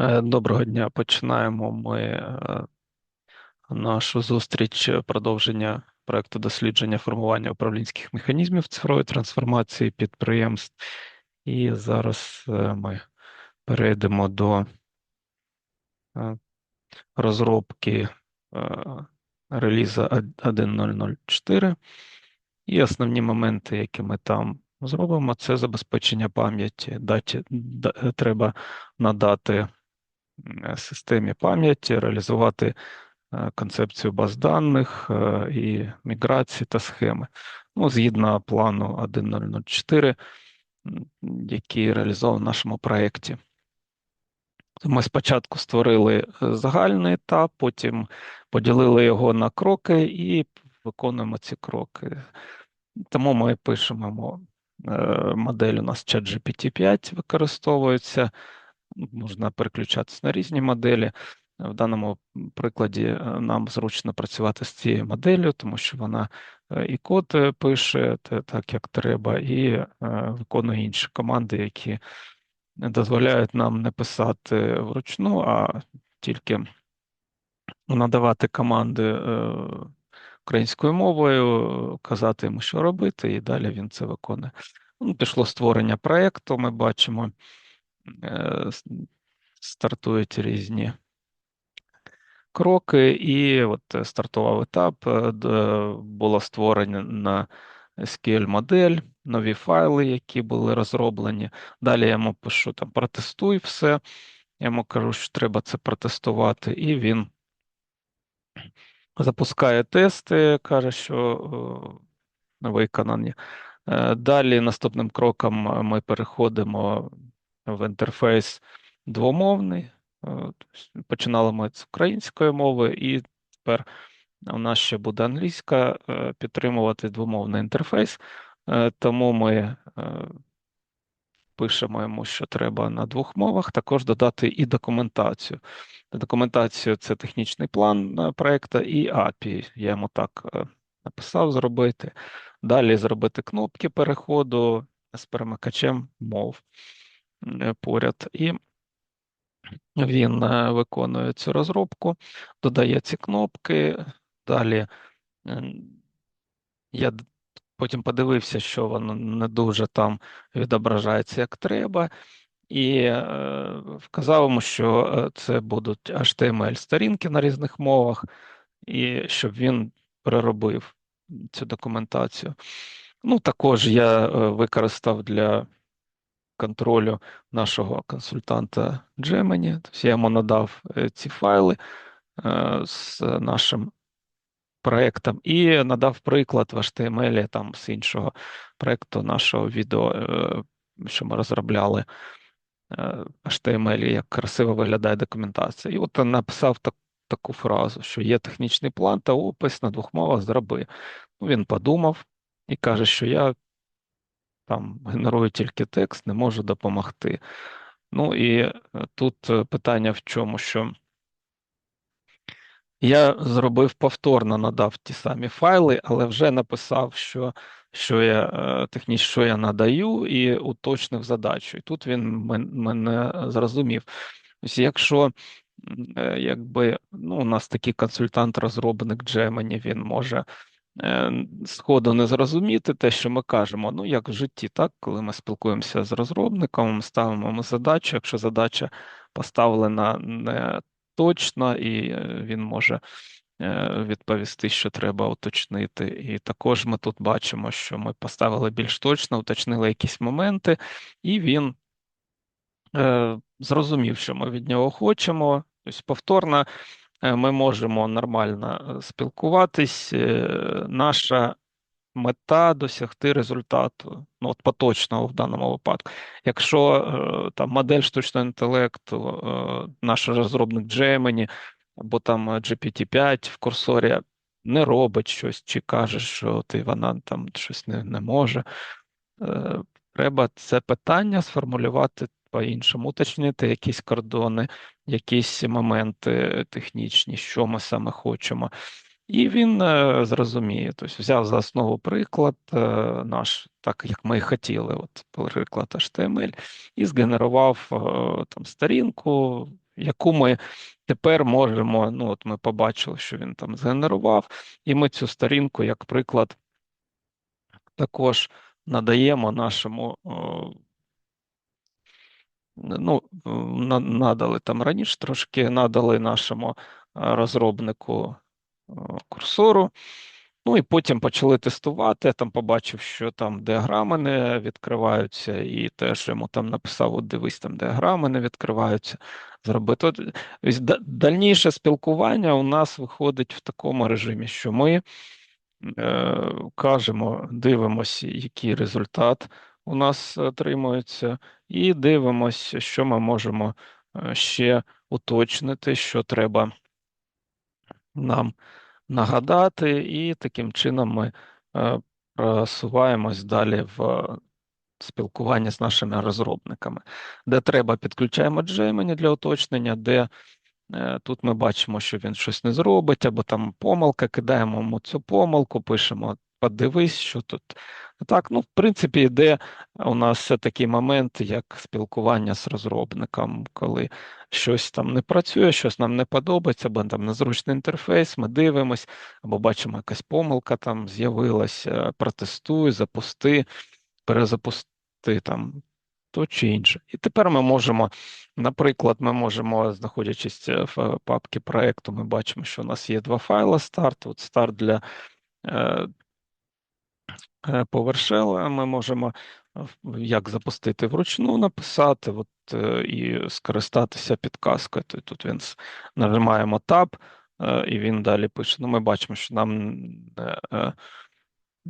Е, Доброго дня. Починаємо ми е, нашу зустріч е, продовження проекту дослідження формування управлінських механізмів цифрової трансформації підприємств. І зараз ми перейдемо до розробки реліза 1.004. І основні моменти, які ми там зробимо, це забезпечення пам'яті. Треба надати системі пам'яті, реалізувати е, концепцію баз даних е, і міграції та схеми. Ну, згідно плану 1.004, який реалізований в нашому проєкті. Ми спочатку створили е, загальний етап, потім поділили його на кроки і виконуємо ці кроки. Тому ми пишемо е, модель у нас ChatGPT 5 використовується, можна переключатися на різні моделі. В даному прикладі е, нам зручно працювати з цією моделлю, тому що вона е, і код е, пише так, як треба, і е, виконує інші команди, які дозволяють нам не писати вручну, а тільки надавати команди е, українською мовою, казати йому, що робити, і далі він це виконує. Ну, Пішло створення проєкту, ми бачимо, е, стартують різні кроки, і от стартував етап, е, де було створено на SQL-модель, нові файли, які були розроблені. Далі я йому пишу там протестуй все. Я йому кажу, що треба це протестувати, і він запускає тести, каже, що е, виконані. Далі наступним кроком ми переходимо в інтерфейс двомовний. Е, тобто Починали ми з української мови, і тепер у нас ще буде англійська е, підтримувати двомовний інтерфейс. Е, Тому ми пишемо йому, що треба на двох мовах, також додати і документацію. Документацію це технічний план проекту і API. Я йому так написав зробити. Далі зробити кнопки переходу з перемикачем мов поряд. І він е, виконує цю розробку, додає ці кнопки. Далі е, я потім подивився, що воно не дуже там відображається як треба, і е, вказав йому, що е, це будуть HTML-сторінки на різних мовах, і щоб він переробив цю документацію. Ну, також я е, використав для контролю нашого консультанта Gemini. Тобто я йому надав е, ці файли е, з нашим проектом і надав приклад в HTML там з іншого проекту нашого відео, е, що ми розробляли HTML, як красиво виглядає документація. І от написав так, таку фразу, що є технічний план та опис на двох мовах зроби. Ну, Він подумав і каже, що я там генерую тільки текст, не можу допомогти. Ну і е, тут е, питання в чому, що я зробив повторно, надав ті самі файли, але вже написав, що що я е, технічно що я надаю, і уточнив задачу. І тут він мене зрозумів. Ось якщо якби ну, у нас такий консультант-розробник Gemini, він може сходу не зрозуміти те, що ми кажемо. Ну, як в житті, так, коли ми спілкуємося з розробником, ми ставимо йому задачу. Якщо задача поставлена не точно, і е, він може е, відповісти, що треба уточнити. І також ми тут бачимо, що ми поставили більш точно, уточнили якісь моменти, і він е, зрозумів, що ми від нього хочемо. Тобто повторно е, ми можемо нормально е, спілкуватись. Е, Наша мета досягти результату, ну от поточного в даному випадку. Якщо е, там модель штучного інтелекту, е, наш розробник Gemini, або там GPT-5 в курсорі не робить щось, чи каже, що ти вона там щось не, не може. Е, Треба це питання сформулювати по-іншому, уточнити якісь кордони, якісь моменти технічні, що ми саме хочемо. І він е, зрозуміє, тобто взяв за основу приклад е, наш, так як ми і хотіли, от приклад HTML, і згенерував е, там сторінку, яку ми тепер можемо. Ну, от ми побачили, що він там згенерував, і ми цю сторінку, як приклад, також надаємо нашому. Ну, надали там раніше трошки надали нашому розробнику курсору. Ну і потім почали тестувати. Там побачив, що там діаграми не відкриваються, і теж йому там написав: от дивись, там діаграми не відкриваються. Зробити. От, Дальніше спілкування у нас виходить в такому режимі, що ми е, кажемо, дивимося, який результат у нас отримується, і дивимося, що ми можемо е, ще уточнити, що треба нам нагадати, і таким чином ми е, просуваємось далі в спілкуванні з нашими розробниками. Де треба, підключаємо Gemini для уточнення, де е, тут ми бачимо, що він щось не зробить, або там помилка, кидаємо йому цю помилку, пишемо подивись, що тут. Так, ну, в принципі, йде у нас все такий момент, як спілкування з розробником, коли щось там не працює, щось нам не подобається, або там незручний інтерфейс, ми дивимось, або бачимо, якась помилка там з'явилася, протестуй, запусти, перезапусти там то чи інше. І тепер ми можемо, наприклад, ми можемо, знаходячись в папці проекту, ми бачимо, що у нас є два файли старт. От старт для е, Е, PowerShell ми можемо як запустити вручну, написати от, е, і скористатися підказкою. Тут він нажимаємо Tab, е, і він далі пише. Ну, Ми бачимо, що нам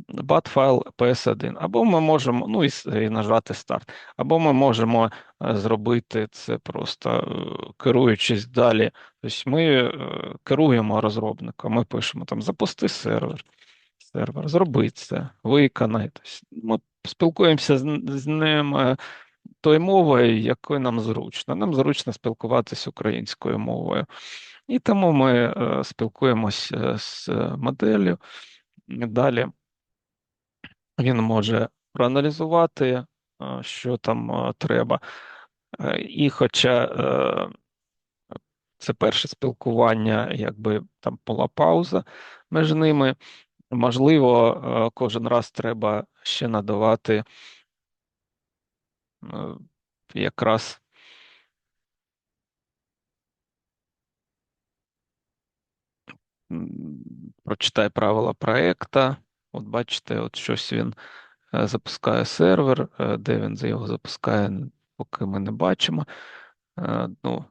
bat файл PS1. Або ми можемо, ну і, і нажати старт, або ми можемо зробити це просто керуючись далі. Тобто ми керуємо розробником, ми пишемо там запусти сервер сервер, зроби це, виконай. Ми спілкуємося з, ним е, тою мовою, якою нам зручно. Нам зручно спілкуватися українською мовою. І тому ми е, спілкуємося з моделлю. Далі він може проаналізувати, е, що там треба. І хоча це перше спілкування, якби там була пауза між ними, Можливо, е, кожен раз треба ще надавати е, якраз прочитай правила проекта. От бачите, от щось він е, запускає сервер, де він за його запускає, поки ми не бачимо. Ну,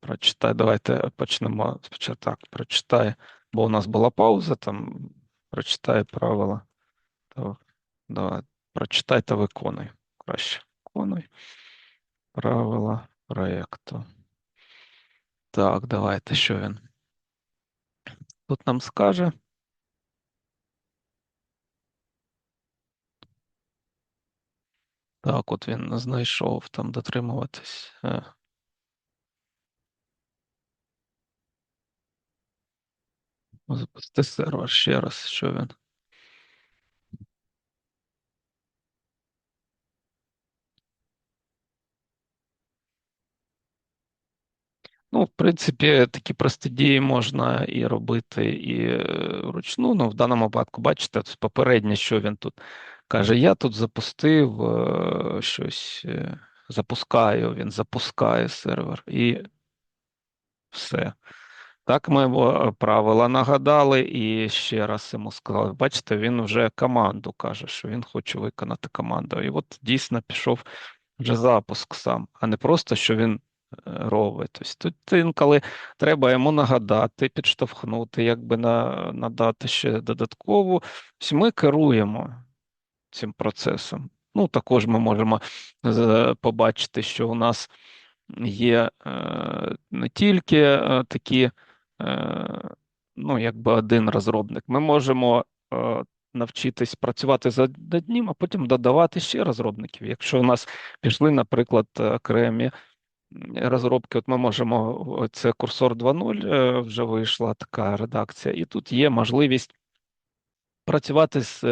Прочитай, давайте почнемо спочатку так, прочитай бо у нас була пауза, там прочитай правила. То, давай, прочитай та виконуй. Краще. Виконуй правила проєкту. Так, давайте що він тут нам скаже. Так, от він знайшов там дотримуватись. Запусти сервер ще раз, що він. Ну, в принципі, такі прості дії можна і робити і е, вручну. Ну, в даному випадку, бачите, попереднє, що він тут каже: Я тут запустив е, щось, е, запускаю, він запускає сервер і все. Так, ми е, правила нагадали і ще раз йому сказали: бачите, він вже команду каже, що він хоче виконати команду. І от дійсно пішов вже запуск сам, а не просто що він е, робить. Тобто тут інколи треба йому нагадати, підштовхнути, якби на, надати ще додаткову. Тобто Ми керуємо цим процесом. Ну, також ми можемо е, побачити, що у нас є не тільки такі. Е, ну, якби один розробник. Ми можемо е, навчитись працювати за одним, а потім додавати ще розробників. Якщо у нас пішли, наприклад, окремі розробки, от ми можемо це курсор 2.0 е, вже вийшла така редакція, і тут є можливість. Працювати з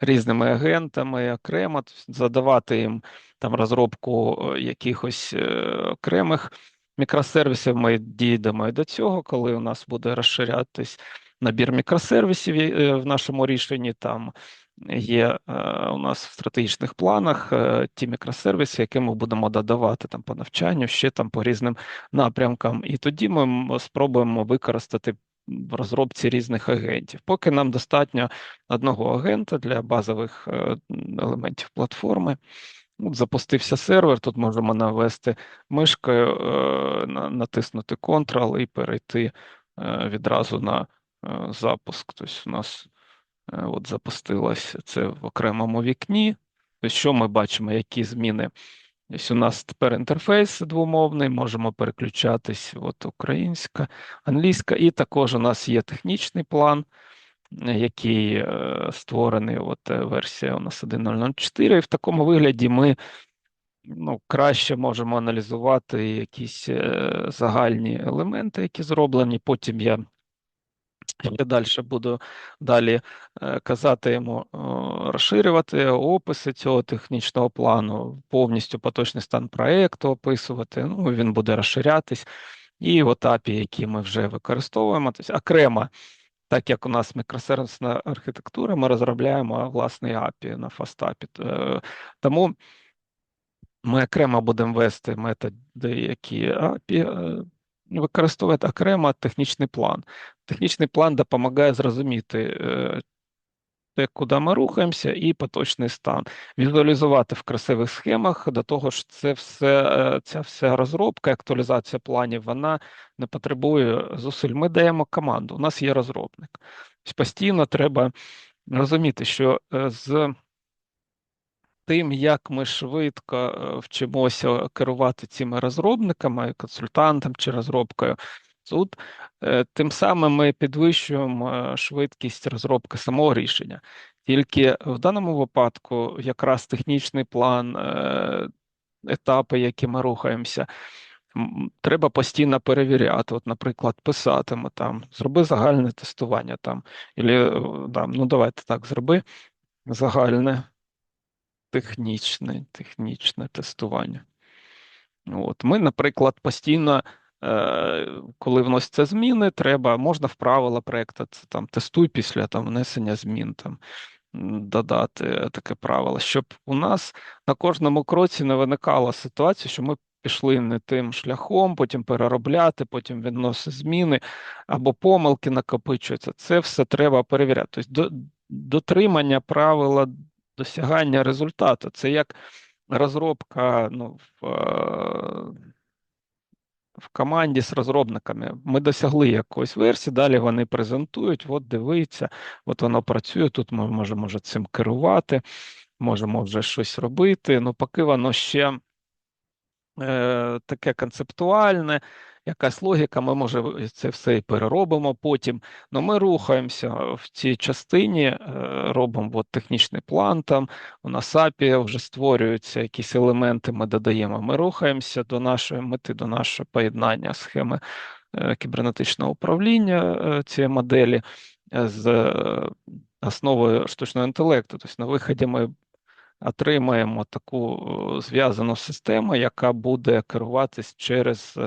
різними агентами окремо, задавати їм там розробку е, якихось е, окремих мікросервісів. Ми дійдемо і до цього, коли у нас буде розширятись набір мікросервісів е, в нашому рішенні. Там є у нас в стратегічних планах ті мікросервіси, які ми будемо додавати там по навчанню, ще там по різним напрямкам. І тоді ми спробуємо використати в розробці різних агентів. Поки нам достатньо одного агента для базових е, елементів платформи. От Запустився сервер, тут можемо навести мишкою, е, натиснути Ctrl і перейти е, відразу на запуск. Тобто у нас от запустилось це в окремому вікні. Тобто, що ми бачимо, які зміни Ось у нас тепер інтерфейс двомовний, можемо переключатись от українська, англійська, і також у нас є технічний план, який е, створений. От е, версія у нас 1.004, і в такому вигляді ми ну, краще можемо аналізувати якісь е, загальні елементи, які зроблені. Потім я Ще далі буду далі казати йому розширювати описи цього технічного плану, повністю поточний стан проєкту описувати. Ну, Він буде розширятись. І от API, які ми вже використовуємо, тобто окремо, так як у нас мікросервісна архітектура, ми розробляємо власний API на FastAPI. Е, тому ми окремо будемо вести методи, які API використовувати окремо технічний план. Технічний план допомагає зрозуміти, е, те, куди ми рухаємося, і поточний стан. Візуалізувати в красивих схемах до того ж, це все, е, ця вся розробка, актуалізація планів, вона не потребує зусиль. Ми даємо команду, у нас є розробник. Постійно треба розуміти, що е, з тим, як ми швидко е, вчимося керувати цими розробниками, консультантом чи розробкою, тут е, тим самим ми підвищуємо е, швидкість розробки самого рішення. Тільки в даному випадку якраз технічний план, етапи, які ми рухаємося. Треба постійно перевіряти. От, наприклад, писатиму там, зроби загальне тестування там, або, там, ну давайте так, зроби загальне технічне технічне тестування. От. Ми, наприклад, постійно, е, коли вносяться зміни, треба, можна в правила проєкту це там тестуй після там, внесення змін. там, Додати таке правило, щоб у нас на кожному кроці не виникала ситуація, що ми пішли не тим шляхом, потім переробляти, потім відносити зміни або помилки накопичуються. Це все треба перевіряти. Тобто дотримання правила досягання результату. Це як розробка ну, в е, в команді з розробниками. Ми досягли якоїсь версії, далі вони презентують, от дивиться, от воно працює, тут ми можемо вже цим керувати, можемо вже щось робити. Ну, поки воно ще е, таке концептуальне якась логіка, ми може це все і переробимо потім. Но ми рухаємося в цій частині, е, робимо от технічний план. Там у нас API вже створюються якісь елементи, ми додаємо. Ми рухаємося до нашої мети, до нашого поєднання схеми е, кібернетичного управління е, цієї моделі з основою штучного інтелекту. Тобто на виході ми отримаємо таку зв'язану систему, яка буде керуватись через е,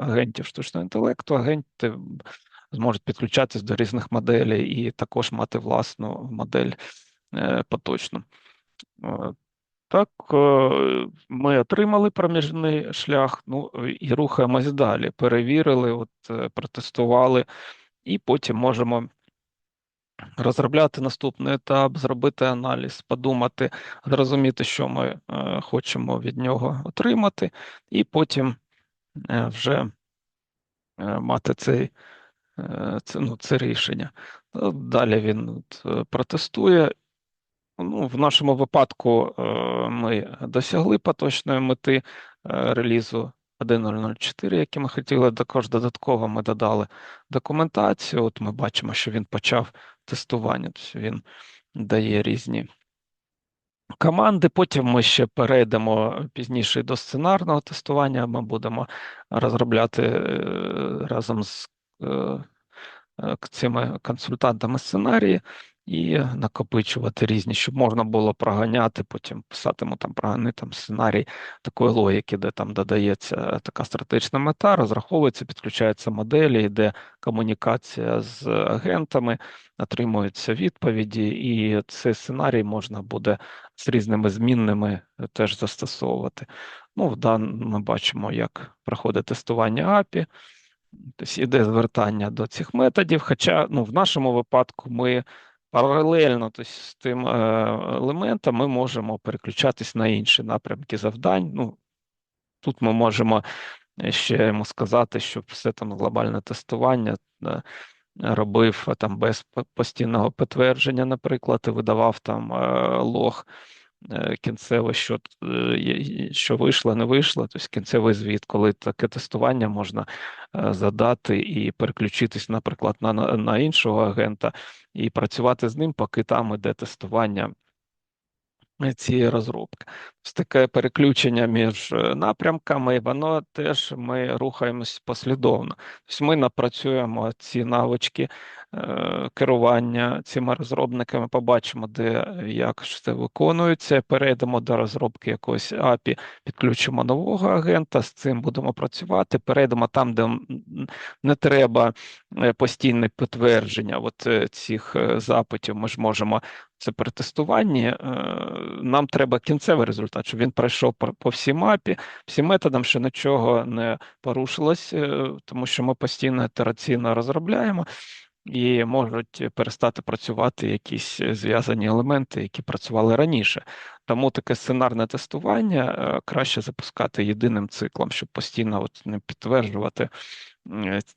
агентів штучного інтелекту. Агенти зможуть підключатись до різних моделей і також мати власну модель е, поточну. Е, так, ми отримали проміжний шлях, ну і рухаємось далі. Перевірили, от, протестували, і потім можемо розробляти наступний етап, зробити аналіз, подумати, зрозуміти, що ми е, хочемо від нього отримати, і потім е, вже е, мати цей, це, ну, це рішення. Далі він протестує. Ну, В нашому випадку ми досягли поточної мети релізу 1.004, який ми хотіли, також додатково ми додали документацію. От ми бачимо, що він почав тестування, тобто він дає різні команди. Потім ми ще перейдемо пізніше до сценарного тестування. Ми будемо розробляти е, разом з е, е, цими консультантами сценарії. І накопичувати різні, щоб можна було проганяти, потім писатиму там прогани там сценарій такої логіки, де там додається така стратегічна мета, розраховується, підключаються моделі, йде комунікація з агентами, отримуються відповіді, і цей сценарій можна буде з різними змінними теж застосовувати. Ну, в дан... Ми бачимо, як проходить тестування API, тобто іде звертання до цих методів. Хоча ну, в нашому випадку ми паралельно тобто, з тим елементом ми можемо переключатись на інші напрямки завдань. Ну, Тут ми можемо ще йому сказати, щоб все там глобальне тестування робив там без постійного підтвердження, наприклад, і видавав там е, лог кінцево, що що вийшло, не вийшло, тобто кінцевий звіт, коли таке тестування можна задати і переключитись, наприклад, на, на іншого агента і працювати з ним, поки там іде тестування цієї розробки. Таке переключення між е, напрямками, воно теж ми рухаємось послідовно. Тобто Ми напрацюємо ці навички е, керування цими розробниками, побачимо, де як це виконується, перейдемо до розробки якогось API, підключимо нового агента, з цим будемо працювати, перейдемо там, де не треба е, постійне підтвердження от цих запитів, ми ж можемо це при тестуванні, е, нам треба кінцевий результат, щоб він пройшов по всій мапі, всім методам, що нічого не порушилось, е, тому що ми постійно ітераційно розробляємо. І можуть перестати працювати якісь зв'язані елементи, які працювали раніше. Тому таке сценарне тестування е, краще запускати єдиним циклом, щоб постійно от не підтверджувати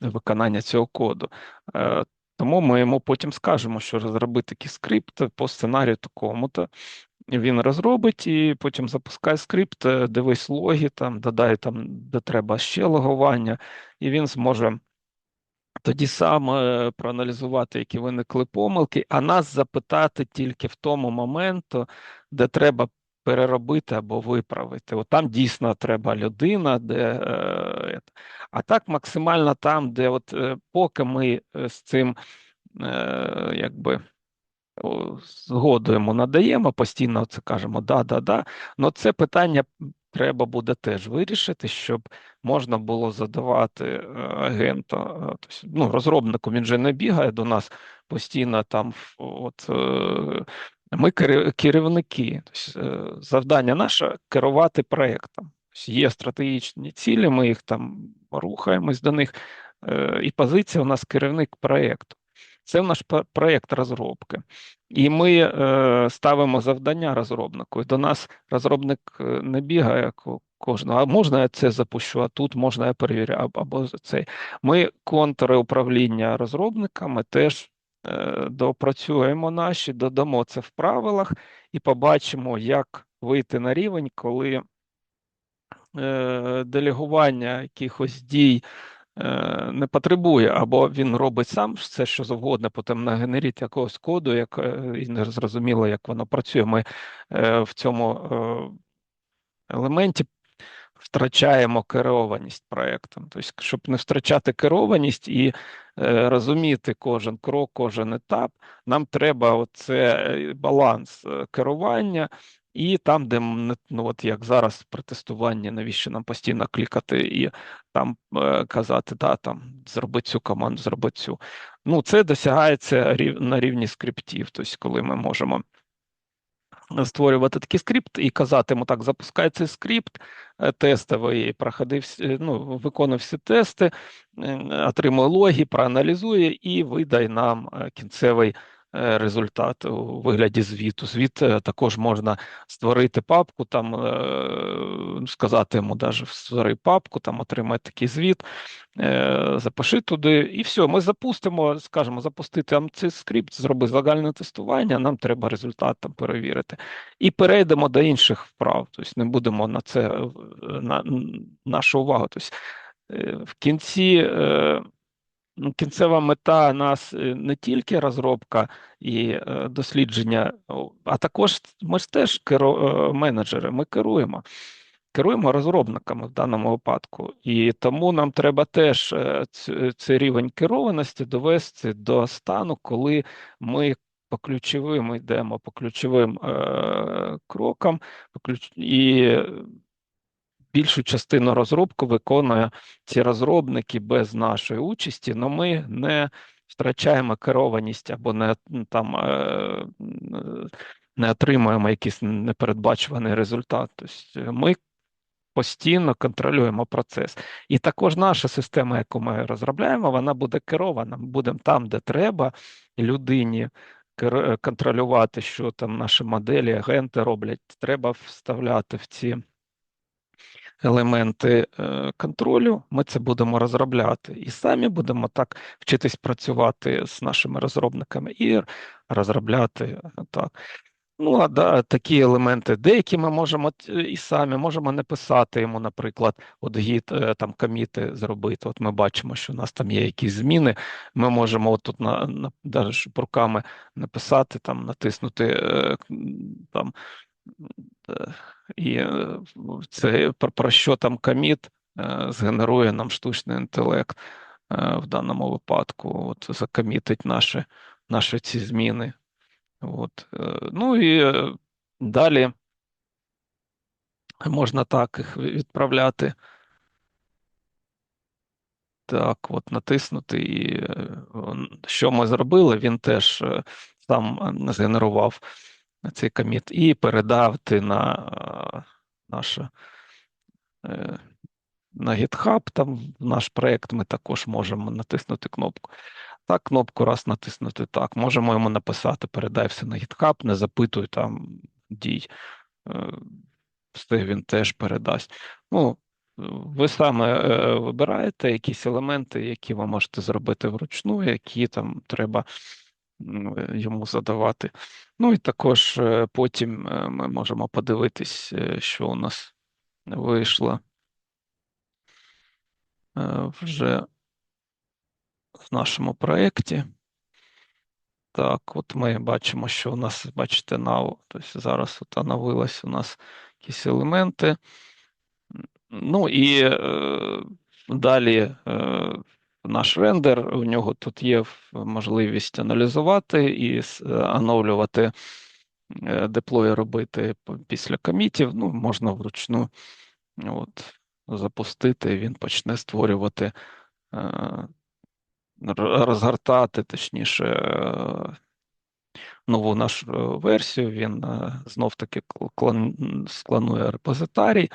виконання цього коду. Тому ми йому потім скажемо, що розроби такий скрипт по сценарію такому-то. Він розробить і потім запускає скрипт, е, дивись логи, там, додай там, де треба ще логування, і він зможе тоді сам е, проаналізувати, які виникли помилки, а нас запитати тільки в тому моменту, де треба переробити або виправити. От там дійсно треба людина, де е, а так максимально там, де от е, поки ми з цим якби згоду йому надаємо, постійно це кажемо да-да-да. але це питання треба буде теж вирішити, щоб можна було задавати агенту, тобто, ну, розробнику він же не бігає до нас постійно там. от ми керівники, тобто, е, завдання наше керувати проєктом. Тобто, є стратегічні цілі, ми їх там рухаємось до них, е, і позиція у нас керівник проєкту. Це наш проєкт розробки. І ми е, ставимо завдання розробнику. До нас розробник не бігає кожного, а можна я це запущу, а тут можна я перевірю, або цей. Ми контури управління розробниками теж Е, допрацюємо наші, додамо це в правилах і побачимо, як вийти на рівень, коли е, делегування якихось дій е, не потребує, або він робить сам все, що завгодно, потім нагенерить якогось коду, як і не зрозуміло, як воно працює. Ми в цьому елементі втрачаємо керованість проєктом. Тобто, щоб не втрачати керованість і е, розуміти кожен крок, кожен етап, нам треба оце е, баланс е, керування. І там, де ну от як зараз при тестуванні, навіщо нам постійно клікати і там е, казати, да, там зроби цю команду, зроби цю. Ну, це досягається рів, на рівні скриптів, тобто, коли ми можемо створювати такий скрипт і казати йому так: запускай цей скрипт е, тестовий, проходив, е, ну, виконав всі тести, е, отримує логи, проаналізує і видай нам кінцевий. Результат у вигляді звіту. Звіт також можна створити папку, там сказати йому, даже створи папку, там отримай такий звіт, запиши туди, і все. Ми запустимо, скажемо, запустити там цей скрипт, зроби загальне тестування. Нам треба результат там перевірити. І перейдемо до інших вправ. Тобто не будемо на це на нашу увагу. Тобто в кінці. Кінцева мета нас е, не тільки розробка і е, дослідження, а також ми ж теж керу... Е, менеджери, ми керуємо. Керуємо розробниками в даному випадку, і тому нам треба теж цей рівень керованості довести до стану, коли ми по ключовим йдемо по ключовим е, крокам, по ключ... і більшу частину розробку виконує ці розробники без нашої участі, але ми не втрачаємо керованість або не там е, не отримуємо якийсь непередбачуваний результат. Тобто ми постійно контролюємо процес. І також наша система, яку ми розробляємо, вона буде керована. Ми будемо там, де треба, людині контролювати, що там наші моделі, агенти роблять. Треба вставляти в ці елементи е, контролю. Ми це будемо розробляти. І самі будемо так вчитись працювати з нашими розробниками і розробляти так. Ну, а да, такі елементи, деякі ми можемо і самі можемо не писати йому, наприклад, от гід е, там коміти зробити. От ми бачимо, що у нас там є якісь зміни. Ми можемо от тут на, на руками написати, там натиснути е, там е, і це про, що там коміт згенерує нам штучний інтелект в даному випадку. От закомітить наші, наші ці зміни. От. Ну і далі можна так їх відправляти. Так, от натиснути, і що ми зробили, він теж сам згенерував цей коміт і передати на наше на GitHub, там наш проєкт ми також можемо натиснути кнопку. Так, кнопку раз натиснути так. Можемо йому написати, передай все на GitHub, не запитуй там дій. Е, все він теж передасть. Ну, ви саме е, вибираєте якісь елементи, які ви можете зробити вручну, які там треба йому задавати. Ну і також е, потім ми можемо подивитись, що у нас вийшло вже в нашому проєкті. Так, от ми бачимо, що у нас, бачите, now, тобто зараз от оновилось у нас якісь елементи. Ну і е, далі е, наш рендер, у нього тут є можливість аналізувати і оновлювати е, деплої робити після комітів. Ну, можна вручну от, запустити, він почне створювати. Е, розгортати, точніше, е, нову нашу е, версію, він е, знов-таки скланує репозитарій,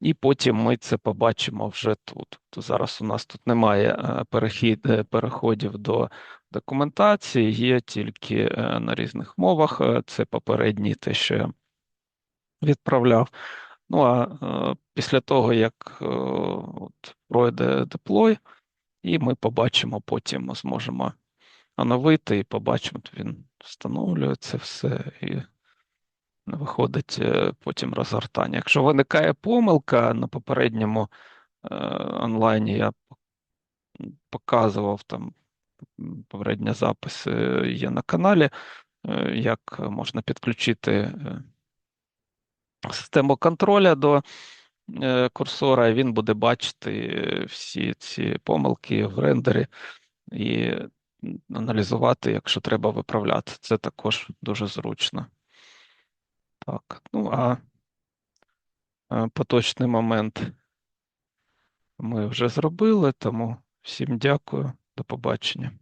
і потім ми це побачимо вже тут. Зараз у нас тут немає перехід, переходів до документації, є тільки на різних мовах. Це попередній те, що я відправляв. Ну а після того, як от, пройде деплой, і ми побачимо, потім зможемо оновити і побачимо, він встановлює це все і виходить е, потім розгортання. Якщо виникає помилка на попередньому е, онлайні, я показував там попередні записи є на каналі, е, як можна підключити е, систему контроля до Е, курсора, і він буде бачити всі ці помилки в рендері і аналізувати, якщо треба виправляти. Це також дуже зручно. Так, ну а поточний момент ми вже зробили, тому всім дякую, до побачення.